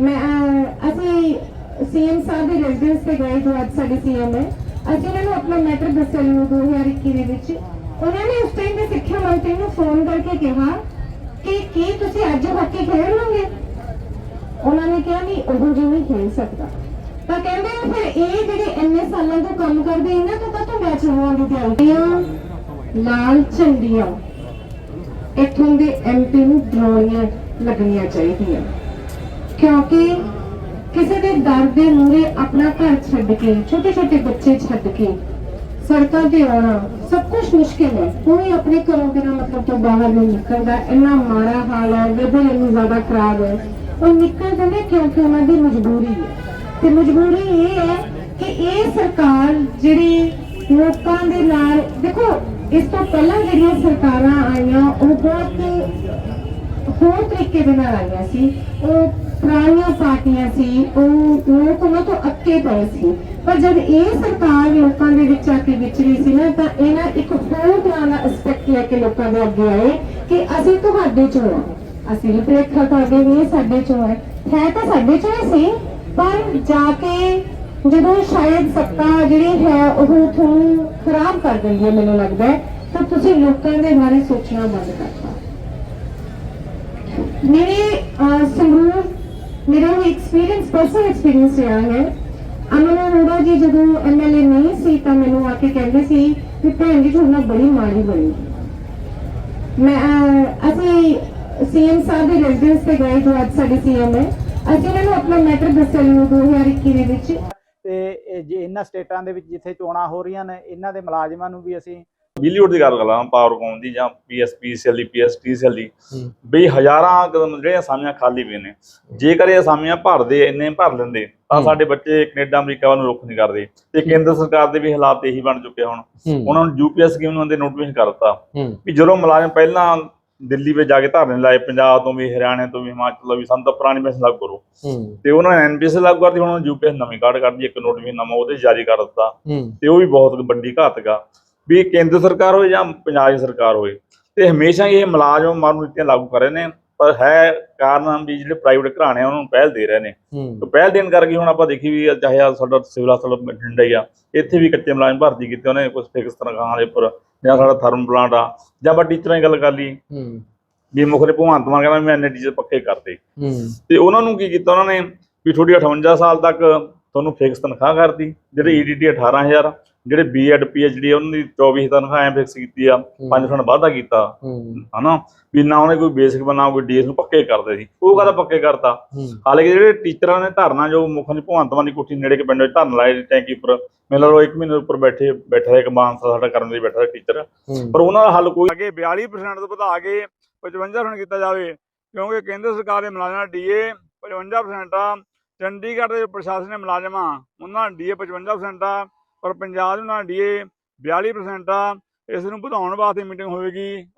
ਮੈਂ ਅਸੀਂ ਸੀਐਮ ਸਾਹਿਬ ਦੇ ਰੈਜ਼ੀਡੈਂਸ ਤੇ ਗਏ ਜੋ ਅੱਜ ਸਾਡੇ ਸੀਐਮ ਹੈ। ਅਸੀਂ ਉਹਨਾਂ ਨੂੰ ਆਪਣਾ ਮੈਟਰ ਦੱਸਿਆ ਨੂੰ 2021 ਦੇ ਵਿੱਚ। ਉਹਨਾਂ ਨੇ ਉਸ ਟਾਈਮ ਦੇ ਸਿੱਖਿਆ ਮੰਤਰੀ ਨੂੰ ਫੋਨ ਕਰਕੇ ਕਿਹਾ ਕਿ ਕੀ ਤੁਸੀਂ ਅੱਜ ਹਾਕੀ ਖੇਡ ਲਓਗੇ? ਉਹਨਾਂ ਨੇ ਕਿਹਾ ਨਹੀਂ ਉਹ ਜੀ ਖੇਡ ਸਕਦਾ। ਤਾਂ ਕਹਿੰਦੇ ਆ ਫਿਰ ਇਹ ਜਿਹੜੇ ਇੰਨੇ ਸਾਲਾਂ ਤੋਂ ਕੰਮ ਕਰਦੇ, ਇਹਨਾਂ ਤੋਂ ਕਾਹਤੋਂ ਮੈਚ ਹੋਣ ਦੀ ਤਿਆਰੀ? ਲਾਲ ਝੰਡੀਆਂ ਇਥੋਂ ਦੇ ਐਮਪੀ ਨੂੰ ਡਰਾਉਣੀਆਂ ਲੱਗਣੀਆਂ ਚਾਹੀਦੀਆਂ। ਕਿਉਂਕਿ ਕਿਸੇ ਦੇ ਦਰ ਦੇ ਮੂਹਰੇ ਆਪਣਾ ਘਰ ਛੱਡ ਕੇ ਛੋਟੇ ਛੋਟੇ ਬੱਚੇ ਛੱਡ ਕੇ ਸੜਕਾਂ ਤੇ ਆਉਣਾ ਸਭ ਕੁਝ ਮੁਸ਼ਕਿਲ ਹੈ। ਕੋਈ ਆਪਣੇ ਘਰੋਂ ਬਿਨਾਂ ਮਤਲਬ ਤੋਂ ਬਾਹਰ ਨਹੀਂ ਨਿਕਲਦਾ। ਇੰਨਾ ਮਾੜਾ ਹਾਲ ਹੈ, weather ਇੰਨੀ ਜ਼ਿਆਦਾ ਖਰਾਬ ਹੈ। ਉਹ ਨਿਕਲਦੇ ਨੇ ਕਿਉਂਕਿ ਉਹਨਾਂ ਦੀ ਮਜਬੂਰੀ ਹੈ। ਤੇ ਮਜਬੂਰੀ ਇਹ ਹੈ ਕਿ ਇਹ ਸਰਕਾਰ ਜਿਹੜੀ ਲੋਕਾਂ ਦੇ ਨਾਲ, ਦੇਖੋ, ਇਸ ਤੋਂ ਪਹਿਲਾਂ ਜਿਹੜੀਆਂ ਸਰਕਾਰਾਂ ਆਈਆਂ, ਉਹ ਬਹੁਤ ਹੋਰ ਤਰੀਕੇ ਦੇ ਨਾਲ ਆਈਆਂ ਸੀ। ਉਹ ਪੁਰਾਣੀਆਂ ਪਾਰਟੀਆਂ ਸੀ, ਉਹ ਲੋਕ ਉਹਨਾਂ ਤੋਂ ਅੱਕੇ ਪਏ ਸੀ। ਪਰ ਜਦ ਇਹ ਸਰਕਾਰ ਲੋਕਾਂ ਦੇ ਵਿੱਚ ਆ ਕੇ ਵਿਚਰੀ ਸੀ ਨਾ, ਤਾਂ ਇਹਨਾਂ ਇੱਕ ਹੋਰ ਤਰ੍ਹਾਂ ਦਾ ਐਸਪੈਕਟ ਲੈ ਕੇ ਲੋਕਾਂ ਦੇ ਅੱਗੇ ਆਏ ਕਿ ਅਸੀਂ ਤੁਹਾਡੇ ਚੋਂ ਹਾਂ ਅਸੀਂ ਵੀ ਪ੍ਰੇਖਾ ਕਰਦੇ ਵੀ ਸਾਡੇ ਚੋਂ ਹੈ ਹੈ ਤਾਂ ਸਾਡੇ ਚੋਂ ਹੀ ਸੀ, ਪਰ ਜਾ ਕੇ ਜਦੋਂ ਸ਼ਾਇਦ ਸੱਤਾ ਜਿਹੜੀ ਹੈ, ਉਹ ਤੁਹਾਨੂੰ ਖਰਾਬ ਕਰ ਦਿੰਦੀ ਹੈ, ਮੈਨੂੰ ਲੱਗਦਾ ਹੈ, ਤਾਂ ਤੁਸੀਂ ਲੋਕਾਂ ਦੇ ਬਾਰੇ ਸੋਚਣਾ ਬੰਦ ਕਰਤਾ। ਮੇਰੇ ਸੰਗਰੂਰ ਐਕਸਪੀਰੀਅੰਸ ਪਰਸਨਲ ਐਕਸਪੀਰੀਅੰਸ ਰਿਹਾ ਹੈ। ਅਮਨ ਅਰੋੜਾ ਜੀ, ਜਦੋਂ ਐਮਐਲਏ ਨਹੀਂ ਸੀ, ਤਾਂ ਮੈਨੂੰ ਆ ਕੇ ਕਹਿੰਦੇ ਸੀ ਕਿ ਭੈਣ ਜੀ, ਤੁਹਾਡਾ ਬੜੀ ਮਾੜੀ ਬਣੀ। ਮੈਂ ਅਸੀਂ ਸੀਐਮ ਸਾਹਿਬ ਦੇ ਰੈਜ਼ੀਡੈਂਸ ਤੇ ਗਏ ਜੋ ਅੱਜ ਸਾਡੇ ਸੀਐਮ ਹੈ। ਅਸੀਂ ਉਹਨਾਂ ਨੂੰ ਆਪਣਾ ਮੈਟਰ ਦੱਸਿਆ ਨੂੰ 2021 ਦੇ ਵਿੱਚ। ਤੇ ਜੇ ਇਹਨਾਂ ਸਟੇਟਾਂ ਦੇ ਵਿੱਚ ਜਿੱਥੇ ਚੋਣਾਂ ਹੋ ਰਹੀਆਂ ਨੇ, ਇਹਨਾਂ ਦੇ ਮੁਲਾਜ਼ਮਾਂ ਨੂੰ ਵੀ ਅਸੀਂ ਬਿਜਲੀ ਬੋਰਡ ਦੀ ਗੱਲ ਕਰਾਂ ਪਾਵਰਕੌਮ ਦੀ ਜਾਂ ਪੀਐਸਪੀਸੀਐਲ ਦੀ ਪੀਐਸਟੀਸੀਐਲ ਦੀ ਵੀ ਹਜ਼ਾਰਾਂ ਕਦਮ ਜਿਹੜੀਆਂ ਅਸਾਮੀਆਂ ਖਾਲੀ ਪਈਆਂ ਨੇ। ਜੇਕਰ ਇਹ ਅਸਾਮੀਆਂ ਭਰਦੇ ਇੰਨੇ ਭਰ ਲੈਂਦੇ ਤਾਂ। ਸਾਡੇ ਬੱਚੇ ਕੈਨੇਡਾ ਅਮਰੀਕਾ ਵੱਲ ਨੂੰ ਰੁਖ ਨਹੀਂ ਕਰਦੇ। ਤੇ ਕੇਂਦਰ ਸਰਕਾਰ ਦੇ ਵੀ ਹਾਲਾਤ ਇਹੀ ਬਣ ਚੁੱਕੇ ਹੁਣ। ਉਹਨਾਂ ਨੂੰ ਯੂਪੀਐਸ ਸਕੀਮ ਨੂੰ ਅੰਦੇ ਨੋਟੀਫਿਕੇਸ਼ਨ ਕਰਤਾ ਵੀ ਜਦੋਂ ਮੁਲਾਜ਼ਮ ਪਹਿਲਾਂ ਦਿੱਲੀ ਵਿੱਚ ਜਾ ਕੇ ਧਰਨੇ ਲਾਏ ਪੰਜਾਬ ਤੋਂ ਵੀ ਹਰਿਆਣੇ ਤੋਂ ਵੀ ਹਿਮਾਚਲ ਤੋਂ ਵੀ ਸਾਨੂੰ ਤਾਂ ਪੁਰਾਣੀ ਲਾਗੂ ਕਰੋ। ਤੇ ਉਹਨਾਂ ਨੇ ਐਨਪੀਐਸ ਲਾਗੂ ਕਰਤੀ ਹੁਣ ਯੂਪੀਐਸ ਨਵੀਂ ਕਾਰਡ ਕੱਢਦੀ ਇੱਕ ਨੋਟੀਫਿਕੇਸ਼ਨ ਨਵਾਂ ਉਹਦੇ ਜਾਰੀ ਕਰ ਦਿੱਤਾ। ਤੇ ਉਹ ਵੀ ਬਹੁਤ ਵੱਡੀ ਘਾਤਕ ਆ। ਵੀ ਕੇਂਦਰ ਸਰਕਾਰ ਹੋਵੇ ਜਾਂ ਪੰਜਾਬ ਦੀ ਸਰਕਾਰ ਹੋਵੇ ਤੇ ਹਮੇਸ਼ਾ ਇਹ ਮੁਲਾਜ਼ਮ ਮਾਰੂ ਨੀਤੀਆਂ ਲਾਗੂ ਕਰ ਰਹੇ ਨੇ ਪਰ ਹੈ ਕਾਰਨ ਵੀ ਜਿਹੜੇ ਪ੍ਰਾਈਵੇਟ ਘਰਾਣੇ ਉਹਨਾਂ ਨੂੰ ਪਹਿਲ ਦੇ ਰਹੇ ਨੇ। ਤੇ ਪਹਿਲ ਦੇਣ ਕਰਕੇ ਹੁਣ ਆਪਾਂ ਦੇਖੀ ਵੀ ਚਾਹੇ ਸਾਡਾ ਸਿਵਲ ਹਸਪਤਾਲ ਬਠਿੰਡਾ ਹੀ ਆ ਇੱਥੇ ਵੀ ਕੱਚੇ ਮੁਲਾਜ਼ਮ ਭਰਤੀ ਕੀਤੇ ਉਹਨੇ ਕੁਝ ਫਿਕਸ ਤਨਖਾਹਾਂ ਦੇ ਉੱਪਰ ਜਾਂ ਸਾਡਾ ਥਰਮ ਪਲਾਂਟ ਆ ਜਾਂ ਆਪਾਂ ਟੀਚਰਾਂ ਦੀ ਗੱਲ ਕਰ ਲਈ ਵੀ ਮੁੱਖ ਨੇ ਭਗਵੰਤ ਮਾਨ ਕਹਿੰਦਾ ਮੈਂ ਇੰਨੇ ਟੀਚਰ ਪੱਕੇ ਕਰਤੇ। ਤੇ ਉਹਨਾਂ ਨੂੰ ਕੀ ਕੀਤਾ ਉਹਨਾਂ ਨੇ ਵੀ ਤੁਹਾਡੀ 58 ਸਾਲ ਤੱਕ ਤੁਹਾਨੂੰ ਫਿਕਸ ਤਨਖਾਹ ਕਰਤੀ ਜਿਹੜੇ ਈਡੀਟੀ 18000 ਜਿਹੜੇ ਬੀਐਡ ਪੀਐਚਡੀ ਉਹਨਾਂ ਦੀ 24 ਤਨਖਾਹ ਐ ਫਿਕਸ ਕੀਤੀ ਆ 5% ਵਾਧਾ ਕੀਤਾ। ਹਨਾ? ਵੀ ਨਾ ਉਹਨੇ ਕੋਈ ਬੇਸਿਕ ਬਣਾ ਕੋਈ ਡੀਐਸ ਨੂੰ ਪੱਕੇ ਕਰਦੇ ਸੀ। ਉਹ ਕਹਦਾ ਪੱਕੇ ਕਰਤਾ? ਹਾਲਾਂਕਿ ਜਿਹੜੇ ਟੀਚਰਾਂ ਨੇ ਧਰਨਾ ਜੋ ਮੁੱਖ ਨੇ ਭਗਵੰਤ ਮਾਨ ਦੀ ਕੋਠੀ ਨੇੜੇ ਕੇ ਪਿੰਡ ਵਿੱਚ ਧਰਨਾ ਲਾਇਆ ਟੈਂਕੀ ਉੱਪਰ। ਮੈਨੂੰ ਲੱਗਦਾ ਇੱਕ ਮਹੀਨੇ ਉੱਪਰ ਬੈਠੇ ਬੈਠਾ ਇੱਕ ਮਾਨਸਾ ਸਾਡਾ ਕਰਨ ਲਈ ਬੈਠਾ ਟੀਚਰ ਪਰ ਉਹਨਾਂ ਦਾ ਹੱਲ ਕੋਈ ਅੱਗੇ 42% ਤੋਂ ਵਧਾ ਕੇ 55% ਕੀਤਾ ਜਾਵੇ ਕਿਉਂਕਿ ਕੇਂਦਰ ਸਰਕਾਰ ਦੇ ਮੁਲਾਜ਼ਮਾਂ ਡੀਏ 55% ਆ ਚੰਡੀਗੜ੍ਹ ਦੇ ਪ੍ਰਸ਼ਾਸਨ ਦੇ ਮੁਲਾਜ਼ਮਾਂ ਉਹਨਾਂ ਡੀਏ 55% ਆ। ਪਰ ਪੰਜਾਬ ਦੇ ਨਾਲ ਦਾ ਡੀਏ 42% ਆ ਇਸ ਨੂੰ ਵਧਾਉਣ ਵਾਸਤੇ ਮੀਟਿੰਗ ਹੋਵੇਗੀ।